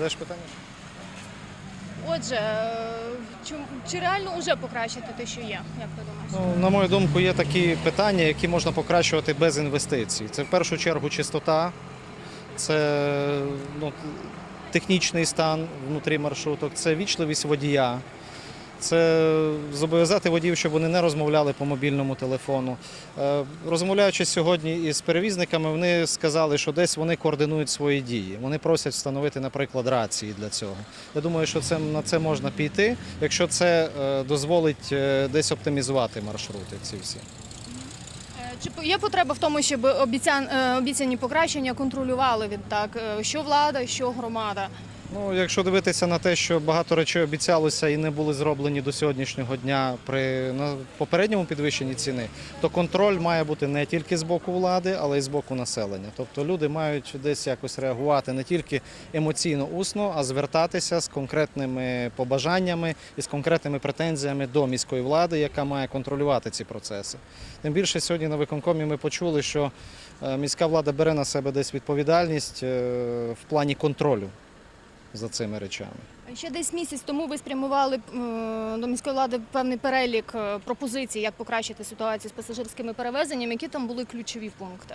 Задаєш питання? Отже, е, чи, чи реально вже покращити те, що є? Як ти думаєш? Ну, на мою думку, є такі питання, які можна покращувати без інвестицій. Це в першу чергу чистота, це ну, технічний стан внутрі маршруток, це вічливість водія. Це зобов'язати водіїв, щоб вони не розмовляли по мобільному телефону. Е, Розмовляючи сьогодні із перевізниками, вони сказали, що десь вони координують свої дії. Вони просять встановити, наприклад, рації для цього. Я думаю, що це, на це можна піти, якщо це е, дозволить е, десь оптимізувати маршрути ці всі. Чи є потреба в тому, щоб обіцян, обіцяні покращення контролювали відтак, е, що влада, що громада? Ну, якщо дивитися на те, що багато речей обіцялося і не були зроблені до сьогоднішнього дня при на попередньому підвищенні ціни, то контроль має бути не тільки з боку влади, але й з боку населення. Тобто люди мають десь якось реагувати не тільки емоційно усно, а звертатися з конкретними побажаннями і з конкретними претензіями до міської влади, яка має контролювати ці процеси. Тим більше сьогодні на виконкомі ми почули, що е, міська влада бере на себе десь відповідальність е, в плані контролю за цими речами. Ще десь місяць тому ви спрямували е, до міської влади певний перелік е, пропозицій, як покращити ситуацію з пасажирськими перевезеннями. Які там були ключові пункти?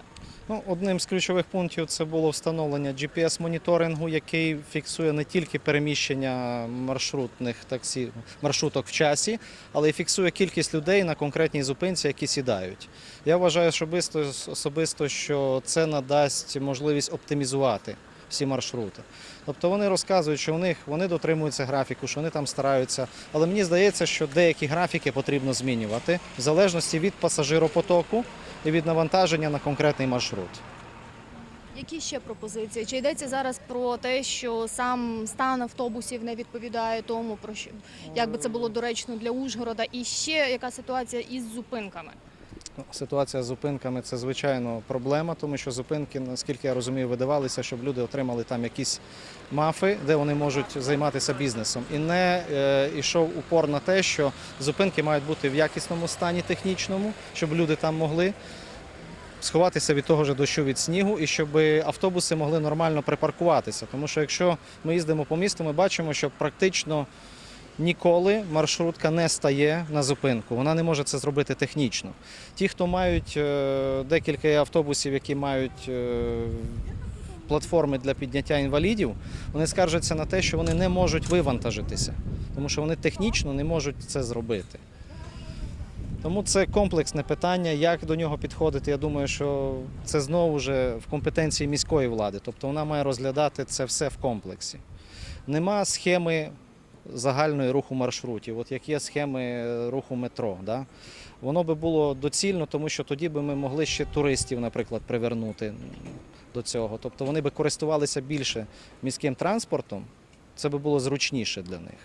Ну, одним з ключових пунктів це було встановлення GPS-моніторингу, який фіксує не тільки переміщення маршрутних таксі, маршруток в часі, але й фіксує кількість людей на конкретній зупинці, які сідають. Я вважаю особисто, особисто що це надасть можливість оптимізувати всі маршрути. Тобто вони розказують, що у них вони дотримуються графіку, що вони там стараються. Але мені здається, що деякі графіки потрібно змінювати в залежності від пасажиропотоку і від навантаження на конкретний маршрут. Які ще пропозиції? Чи йдеться зараз про те, що сам стан автобусів не відповідає тому, про що як би це було доречно для Ужгорода? І ще яка ситуація із зупинками? Ну, Ситуація з зупинками це звичайно проблема, тому що зупинки, наскільки я розумію, видавалися, щоб люди отримали там якісь мафи, де вони можуть займатися бізнесом. І не е, йшов упор на те, що зупинки мають бути в якісному стані технічному, щоб люди там могли сховатися від того ж дощу від снігу і щоб автобуси могли нормально припаркуватися. Тому що якщо ми їздимо по місту, ми бачимо, що практично ніколи маршрутка не стає на зупинку. Вона не може це зробити технічно. Ті, хто мають е, декілька автобусів, які мають е, платформи для підняття інвалідів, вони скаржаться на те, що вони не можуть вивантажитися, тому що вони технічно не можуть це зробити. Тому це комплексне питання, як до нього підходити. Я думаю, що це знову вже в компетенції міської влади. Тобто вона має розглядати це все в комплексі. Нема схеми загальної руху маршрутів, от як є схеми руху метро. Да? Воно би було доцільно, тому що тоді би ми могли ще туристів, наприклад, привернути до цього. Тобто вони би користувалися більше міським транспортом, це би було зручніше для них.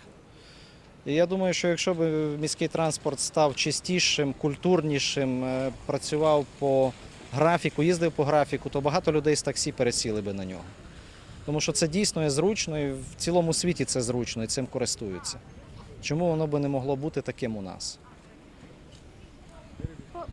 І я думаю, що якщо б міський транспорт став чистішим, культурнішим, е, працював по графіку, їздив по графіку, то багато людей з таксі пересіли би на нього. Тому що це дійсно є зручно, і в цілому світі це зручно і цим користуються. Чому воно би не могло бути таким у нас?